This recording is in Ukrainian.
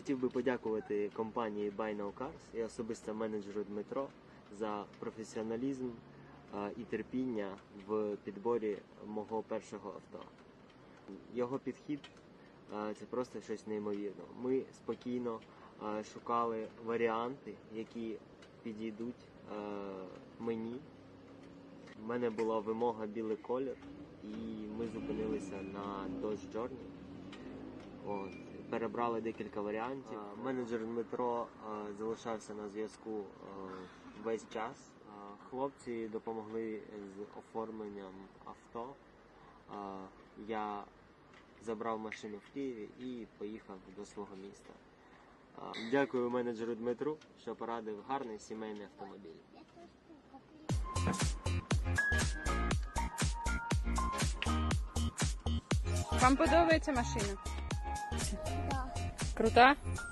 хотів би подякувати компанії Buy Now Cars і особисто менеджеру Дмитро за професіоналізм і терпіння в підборі мого першого авто. Його підхід це просто щось неймовірне. Ми спокійно шукали варіанти, які підійдуть мені. У мене була вимога білий колір, і ми зупинилися на Dodge Journey. От, перебрали декілька варіантів. Менеджер Дмитро залишався на зв'язку весь час. Хлопці допомогли з оформленням авто. Я забрав машину в Києві і поїхав до свого міста. Дякую менеджеру Дмитру, що порадив гарний сімейний автомобіль. Вам подобається машина? Да. Крута? Класс.